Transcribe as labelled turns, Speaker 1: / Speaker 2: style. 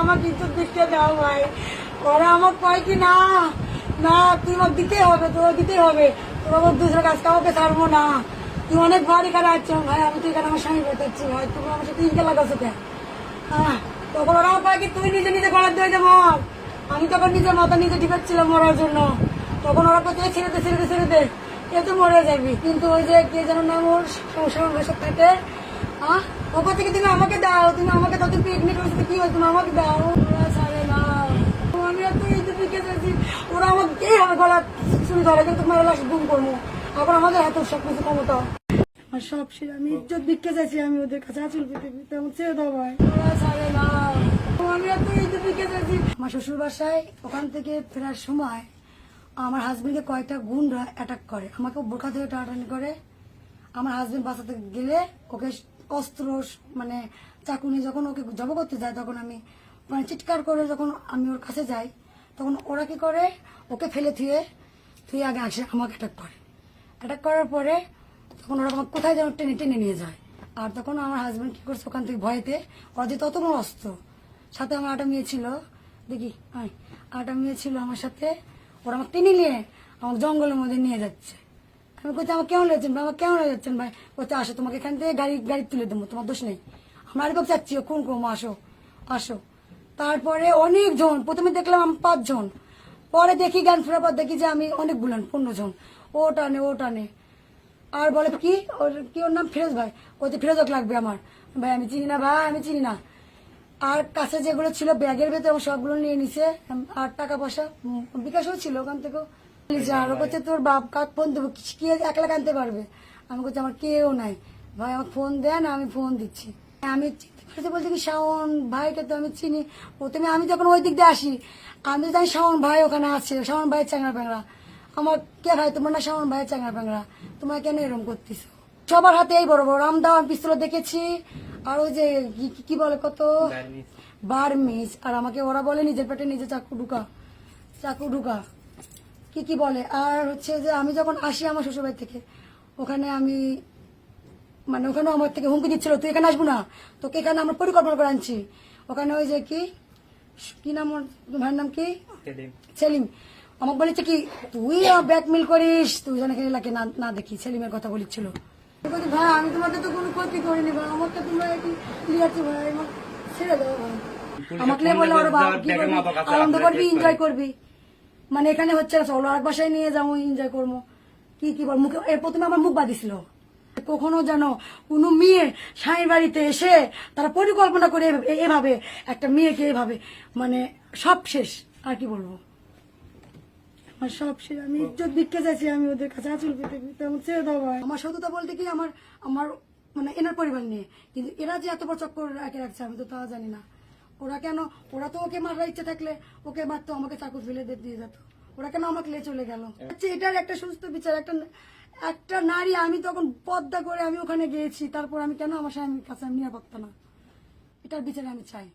Speaker 1: আমার ইজ্জত দিতে দাও ভাই। ওরা আমার কয় কি না না তুই আমার দিতে হবে তোর দিতে হবে। তোর আমার দুসরা কাজ কাউকে ছাড়বো না। তুই অনেক এখানে আছো ভাই আমি তো এখানে আমার স্বামী বেতাচ্ছি ভাই। তুমি আমার সাথে ইনকে লাগাচ্ছো কেন? আহ, তখন ওরা কয় কি তুই নিজে নিজে গলার দিয়ে মর আমি তখন নিজের মাথা নিজে ঢিকাচ্ছিলাম মরার জন্য। তখন ওরা কোথায় ছেড়ে দে ছেড়ে দে ছেড়ে দে। এ তো মরে যাবি। কিন্তু ওই যে কে যেন নাম ওর সংসার ভাষা থাকে ওপর থেকে তুমি আমাকে দাও, তুমি আমাকে তুমি হয় আমাকে দাও। ছাড়ে না। ওরা হবে গলা ধরে? তোমার করব। আমাদের সব কিছু সব আমি ইজ্জত ভিক্ষে চাইছি, আমি ওদের কাছে পেতে আমার ছেড়ে দাও ছাড়ে না। আমার শ্বশুর বাসায় ওখান থেকে ফেরার সময় আমার হাজবেন্ডকে কয়েকটা গুন্ডা অ্যাটাক করে। আমাকে বোকা থেকে টাটানি করে। আমার হাজবেন্ড বাঁচাতে গেলে ওকে অস্ত্র মানে চাকু নিয়ে যখন ওকে জব করতে যায়, তখন আমি মানে চিৎকার করে যখন আমি ওর কাছে যাই, তখন ওরা কি করে? ওকে ফেলে থুয়ে থুয়ে আগে আসে, আমাকে অ্যাটাক করে। অ্যাটাক করার পরে তখন ওরা আমাকে কোথায় যেন টেনে টেনে নিয়ে যায়। আর তখন আমার হাজব্যান্ড কি করছে ওখান থেকে ভয়েতে ওরা যে তত বড় অস্ত্র। সাথে আমার আটা মেয়ে ছিল, দেখি আটা মেয়ে ছিল আমার সাথে, ওরা আমাকে টেনে নিয়ে আমাকে জঙ্গলের মধ্যে নিয়ে যাচ্ছে। আমি বলছি, আমার কেমন লাগছেন ভাই? আমার কেমন যাচ্ছেন ভাই? বলছে, আসো, তোমাকে এখান থেকে গাড়ি গাড়ি তুলে দেবো, তোমার দোষ নেই। আমরা আরেকবার চাচ্ছি কোন কোন আসো আসো। তারপরে অনেকজন প্রথমে দেখলাম আমি পাঁচজন পরে দেখি, গান ফেরার পর দেখি যে আমি অনেক বুলান পনেরো জন। ও টানে ও টানে। আর বলে, কি? ওর কি ওর নাম? ফিরোজ ভাই? বলছে ফিরোজক লাগবে আমার। ভাই, আমি চিনি না ভাই, আমি চিনি না। আর কাছে যেগুলো ছিল, ব্যাগের ভেতরে সবগুলো নিয়ে নিছে, আর টাকা পয়সা বিকাশও ছিল ওখান থেকেও। আর বলছে তোর বাপ কাক ফোন দেবো কে এক লাখ আনতে পারবে? আমি বলছি আমার কেউ নাই। ভাই আমার ফোন দেন আমি ফোন দিচ্ছি। আমি চিনতে বলতে কি শাওন ভাইকে তো আমি চিনি। প্রথমে আমি যখন ওই দিক দিয়ে আসি আমি তো জানি শাওন ভাই ওখানে আছে শাওন ভাইয়ের চ্যাংরা প্যাংরা আমার কে ভাই তোমার না শাওন ভাইয়ের চ্যাংরা প্যাংরা তোমার কেন এরকম করতেছো? সবার হাতে এই বড় বড় রামদা পিস্তল দেখেছি। আর ওই যে কি বলে কত? বার্মিজ। আর আমাকে ওরা বলে নিজের পেটে নিজে চাকু ঢুকা। চাকু ঢুকা। কি কি বলে? আর হচ্ছে যে আমি যখন আসি আমার শ্বশুরবাড়ি থেকে ওখানে আমি মানে ওখানে আমার থেকে হুমকি দিচ্ছিল তুই এখানে আসব না? তোকে এখানে আমরা পরিকল্পনা করে আনছি। ওখানে ওই যে কি কি নাম ওর ভাইয়ের নাম কি? সেলিম। আমাকে বলেছে কি তুই ব্যাকমিল করিস। তুই যেন এখানে এলাকে না না দেখি সেলিমের কথা বলেছিল। ভাই আমি তোমাকে তো কোনো ক্ষতি করিনি ভাই আমাকে তোমরা কি লিয়াচ্ছি ভাই ছেড়ে দাও ভাই। আমাকে বলল ওরা বাবা কি করবি? আনন্দ করবি এনজয় করবি। মানে এখানে হচ্ছে না, চলো আর বাসায় নিয়ে যাব এনজয় করব। কি কি বল, মুখে, এর প্রথমে আমার মুখ বাঁধিছিল। কখনো যেন কোনো মেয়ে স্বামীর বাড়িতে এসে তারা পরিকল্পনা করে এভাবে- একটা মেয়েকে এভাবে মানে সব শেষ, আর কি বলব? আমার সব শেষ, আমি ইজ্জত ভিক্ষে চাইছি, আমি ওদের কাছে পেতে আমার ছেড়ে দাও ভাই। আমার সততা বলতে কি, আমার আমার মানে এনার পরিবার নিয়ে। কিন্তু এরা যে এত বড় চক্কর রাখে রাখছে, আমি তো তা জানি না। ওরা কেন ওরা তো ওকে মারার ইচ্ছে থাকলে ওকে মারতো আমাকে চাকু ফেলে দিয়ে যেত। ওরা কেন আমাকে লে চলে গেল? আচ্ছা এটার একটা সুস্থ বিচার একটা একটা নারী আমি তখন পদ্মা করে আমি ওখানে গিয়েছি তারপর আমি কেন আমার স্বামীর কাছে আমি নিরাপত্তা না? এটার বিচারে আমি চাই।